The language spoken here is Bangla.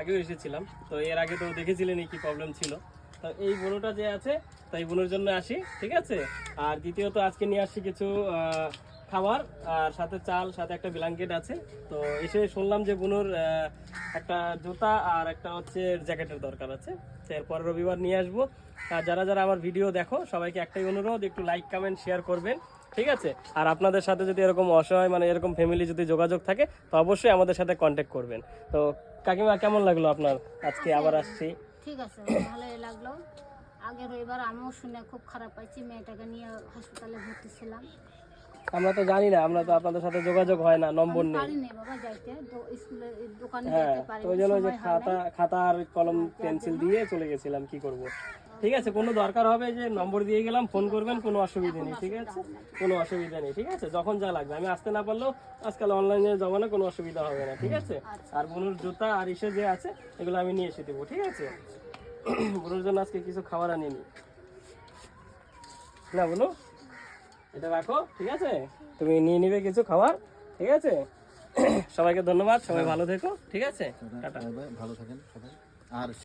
আগেও এসেছিলাম। তো এর আগে তো দেখেছিলেন কি প্রবলেম ছিল। তো এই বুনোটা যে আছে তো এই বুনোর জন্য আসি, ঠিক আছে? আর দ্বিতীয়ত আজকে নিয়ে আসছি কিছু খাবার আর সাথে চাল, সাথে একটা ব্ল্যাঙ্কেট আছে। তো এসে শুনলাম যে বুনোর একটা জুতা আর একটা হচ্ছে জ্যাকেটের দরকার আছে। তো এরপর রবিবার নিয়ে আসব। আর যারা যারা আমার ভিডিও দেখো, সবাইকে একটাই অনুরোধ, একটু লাইক কমেন্ট শেয়ার করবেন, ঠিক আছে? আর আপনাদের সাথে যদি এরকম অসহায় মানে এরকম ফ্যামিলি যদি যোগাযোগ থাকে, তো অবশ্যই আমাদের সাথে কন্ট্যাক্ট করবেন। তো কাকিমা কেমন লাগল আপনার? আজকে আবার আসছি। ঠিক আছে ভালোই লাগল। আগের রবিবার আমিও শুনে খুব খারাপ পাইছি মেয়েটাকে নিয়ে হাসপাতালে ভর্তি ছিলাম। আমরা তো জানি না আমরা তো আপনাদের সাথে যোগাযোগ হয় না নম্বর নেই। হ্যাঁ তো ওই জন্য যে খাতা খাতা আর কলম পেন্সিল দিয়ে চলে গেছিলাম কি করব? ঠিক আছে কোনো দরকার হবে যে নম্বর দিয়ে গেলাম ফোন করবেন কোনো অসুবিধা নেই ঠিক আছে? কোনো অসুবিধা নেই ঠিক আছে? যখন যা লাগবে আমি আসতে না পারলেও আজকাল অনলাইনে জমানো কোনো অসুবিধা হবে না ঠিক আছে? আর বুনুর জুতা আর ইসে যে আছে এগুলো আমি নিয়ে এসে দেবো ঠিক আছে? বুনুর জন্য আজকে কিছু খাবার আনিনি। না বুনু? এটা রাখো ঠিক আছে? তুমি নিয়ে নিবে কিছু খাবার ঠিক আছে? সবাইকে ধন্যবাদ সবাই ভালো থেকো ঠিক আছে? টাটা। ভালো থাকেন সবাই। আর